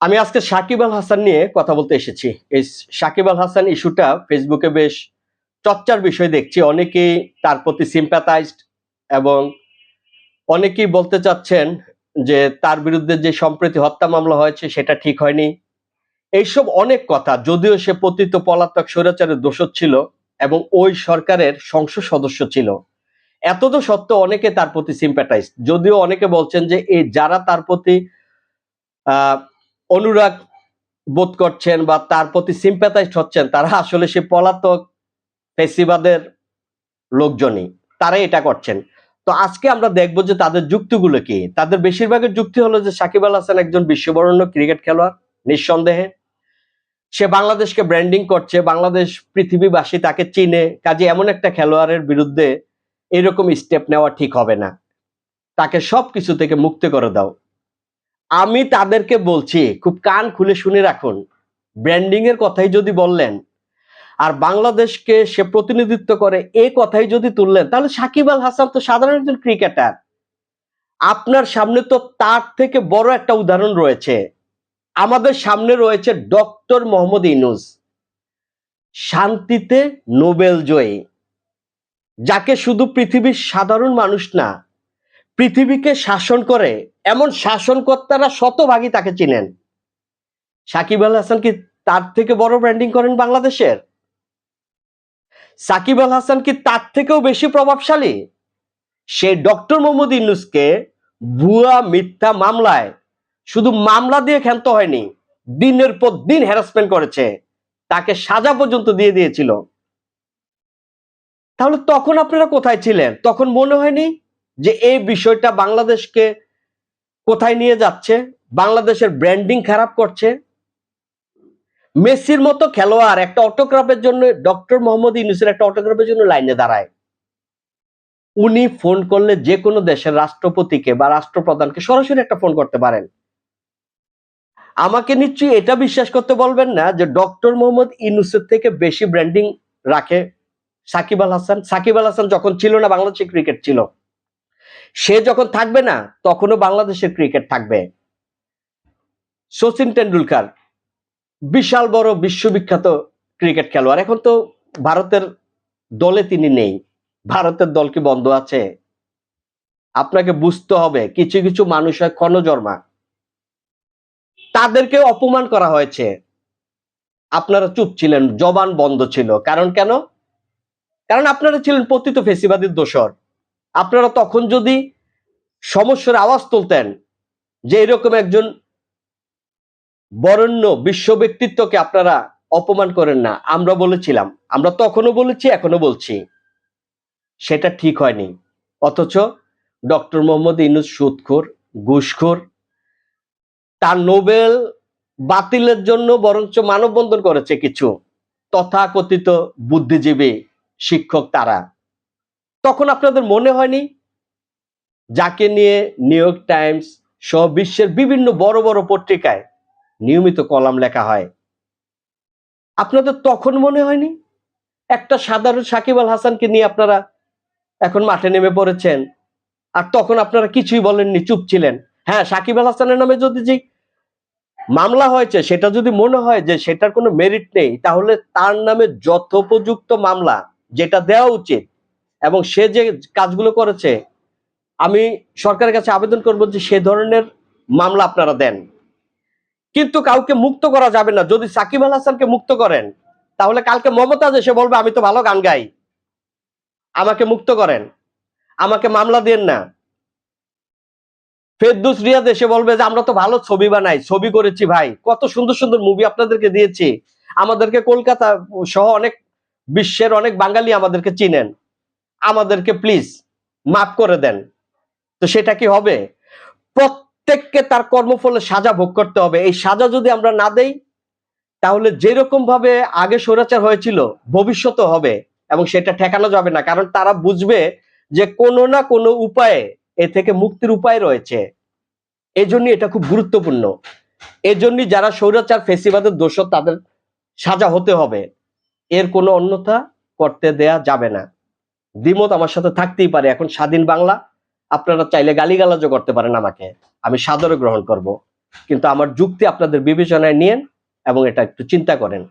আমি আজকে সাকিব আল হাসান নিয়ে কথা বলতে এসেছি। এই সাকিব আল হাসান ইস্যুটা ফেসবুকে বেশ চর্চার বিষয় দেখছি। অনেকেই তার প্রতি সিম্প্যাথাইজড এবং অনেকেই বলতে চাচ্ছেন যে তার বিরুদ্ধে যে সম্প্রতি হত্যা মামলা হয়েছে, সেটা ঠিক হয়নি। এইসব অনেক কথা, যদিও সে পতিত পলাতক স্বৈরাচারের দোষর ছিল এবং ওই সরকারের সংসদ সদস্য ছিল। এত তো সত্ত্বেও অনেকে তার প্রতি সিম্প্যাটাইজ যদিও অনেকে বলছেন যে এই যারা তার প্রতি অনুরাগ বোধ করছেন বা তার প্রতি সিম্প্যাথাইজ হচ্ছেন, তারা আসলে সে পলাতক ফেসিবাদের লোকজনই, তারাই এটা করছেন। তো আজকে আমরা দেখব যে তাদের যুক্তিগুলো কি? তাদের বেশিরভাগের যুক্তি হলো যে সাকিব আল হাসান একজন বিশ্ববরণ্য ক্রিকেট খেলোয়াড়, নিঃসন্দেহে। সে বাংলাদেশকে ব্র্যান্ডিং করছে, বাংলাদেশ পৃথিবীবাসী তাকে চিনে, কাজে এমন একটা খেলোয়াড়ের বিরুদ্ধে এরকম স্টেপ নেওয়া ঠিক হবে না। তাকে সব কিছু থেকে মুক্ত করে দাও। আমি তাদেরকে বলছি, খুব কান খুলে শুনে রাখুন। ব্র্যান্ডিং এর কথাই যদি বললেন, আর বাংলাদেশকে সে প্রতিনিধিত্ব করে এই কথাই যদি তুললেন, তাহলে সাকিব আল হাসান তো সাধারণ একজন ক্রিকেটার। আপনার সামনে তো তার থেকে বড় একটা উদাহরণ রয়েছে। আমাদের সামনে রয়েছে ডক্টর মোহাম্মদ ইনুস শান্তিতে নোবেল জয়ী। যাকে শুধু পৃথিবীর সাধারণ মানুষ না পৃথিবীকে শাসন করে, এমন শাসনকর্তারা শতভাগই তাকে চিনেন। সাকিব আল হাসান কি তার থেকে বড় ব্র্যান্ডিং করেন বাংলাদেশের? সাকিব আল হাসান কি তার থেকেও বেশি প্রভাবশালী? সে ডক্টর মোহাম্মদ ইউনুসকে ভুয়া, মিথ্যা মামলায় শুধু মামলা দিয়ে ক্ষান্ত হয়নি, দিনের পর দিন হ্যারাসমেন্ট করেছে। তাকে সাজা পর্যন্ত দিয়ে দিয়েছিল। তাহলে তখন আপনারা কোথায় ছিলেন? তখন মনে হয়নি যে এই বিষয়টা বাংলাদেশকে কোথায় নিয়ে যাচ্ছে, বাংলাদেশের ব্র্যান্ডিং খারাপ করছে। মেসির মতো খেলোয়াড় একটা অটোগ্রাফের জন্য ডক্টর মোহাম্মদ ইউনুসের একটা অটোগ্রাফের জন্য লাইনে দাঁড়ায়। উনি ফোন করলে যে কোনো দেশের রাষ্ট্রপতিকে বা রাষ্ট্রপ্রধানকে সরাসরি একটা ফোন করতে পারেন। আমাকে নিশ্চয়ই এটা বিশ্বাস করতে বলবেন না যে ডক্টর মোহাম্মদ ইউনুসের থেকে বেশি ব্র্যান্ডিং রাখে সাকিব আল হাসান। সাকিব আল হাসান যখন ছিল না, বাংলাদেশে ক্রিকেট ছিল। সে যখন থাকবে না, তখনও বাংলাদেশের ক্রিকেট থাকবে। সচিন টেন্ডুলকার বিশাল বড় বিশ্ববিখ্যাত ক্রিকেট খেলোয়াড়। এখন তো ভারতের দলে তিনি নেই। ভারতের দল কি বন্ধ আছে? আপনাকে বুঝতে হবে, কিছু কিছু মানুষ হয় ক্ষণজর্মা তাদেরকে অপমান করা হয়েছে। আপনারা চুপ ছিলেন, জবান বন্ধ ছিল। কারণ কেন? কারণ আপনারা ছিলেন পতিত ফেসিবাদীর দোসর আপনারা তখন যদি সমস্যার আওয়াজ তুলতেন যে এরকম একজন বরেণ্য বিশ্ব ব্যক্তিত্বকে আপনারা অপমান করেন না, আমরা বলেছিলাম, আমরা তখনও বলেছি এখনও বলছি। সেটা ঠিক হয়নি। অথচ ডক্টর মোহাম্মদ ইনুস সুদখোর, ঘুষখোর, তার নোবেল বাতিলের জন্য বরঞ্চ মানববন্ধন করেছে কিছু তথাকথিত বুদ্ধিজীবী শিক্ষক তারা। তখন আপনাদের মনে হয়নি? যাকে নিয়ে নিউ ইয়র্ক টাইমস সহ বিশ্বের বিভিন্ন বড় বড় পত্রিকায় নিয়মিত কলাম লেখা হয়। আপনাদের তখন মনে হয়নি? একটা সাধারণ সাকিব আল হাসানকে নিয়ে আপনারা এখন মাঠে নেমে পড়েছেন। আর তখন আপনারা কিছুই বলেননি, চুপ ছিলেন। হ্যাঁ সাকিব আল হাসানের নামে যদি যে মামলা হয়েছে, সেটা যদি মনে হয় যে সেটার কোনো মেরিট নেই, তাহলে তার নামে যথোপযুক্ত মামলা যেটা দেওয়া উচিত এবং সে যে কাজগুলো করেছে, আমি সরকারের কাছে আবেদন করব যে সে ধরনের মামলা আপনারা দেন। কিন্তু কাউকে মুক্ত করা যাবে না। যদি সাকিব আল হাসানকে মুক্ত করেন, তাহলে কালকে মমতাজ এসে বলবে, আমি তো ভালো গান গাই। আমাকে মুক্ত করেন। আমাকে মামলা দেন না। ফেরদুস রিয়াদ এসে বলবে যে, আমরা তো ভালো ছবি বানাই, ছবি করেছি ভাই। কত সুন্দর সুন্দর মুভি আপনাদেরকে দিয়েছি। আমাদেরকে কলকাতা সহ অনেক বিশ্বের অনেক বাঙালি আমাদেরকে চিনেন। আমাদেরকে প্লিজ মাফ করে দেন। তো সেটা কি হবে? প্রত্যেককে তার কর্মফলে সাজা ভোগ করতে হবে। এই সাজা যদি আমরা না দেই, তাহলে যেরকম ভাবে আগে স্বৈরাচার হয়েছিল ভবিষ্যতে হবে এবং সেটা ঠেকানো যাবে না। কারণ তারা বুঝবে যে কোনো না কোনো উপায়ে এ থেকে মুক্তির উপায় রয়েছে। এই জন্য এটা খুব গুরুত্বপূর্ণ। এই জন্যই যারা স্বৈরাচার, ফেসিবাদের দোষ তাদের সাজা হতে হবে। এর কোনো অন্যথা করতে দেয়া যাবে না। দ্বিমত আমার সাথে থাকতেই পারে। এখন স্বাধীন বাংলা, আপনারা চাইলে গালিগালাজও করতে পারেন আমাকে। আমি সাদরে গ্রহণ করব। কিন্তু আমার যুক্তি আপনাদের বিবেচনায় নিয়েন এবং এটা একটু চিন্তা করেন।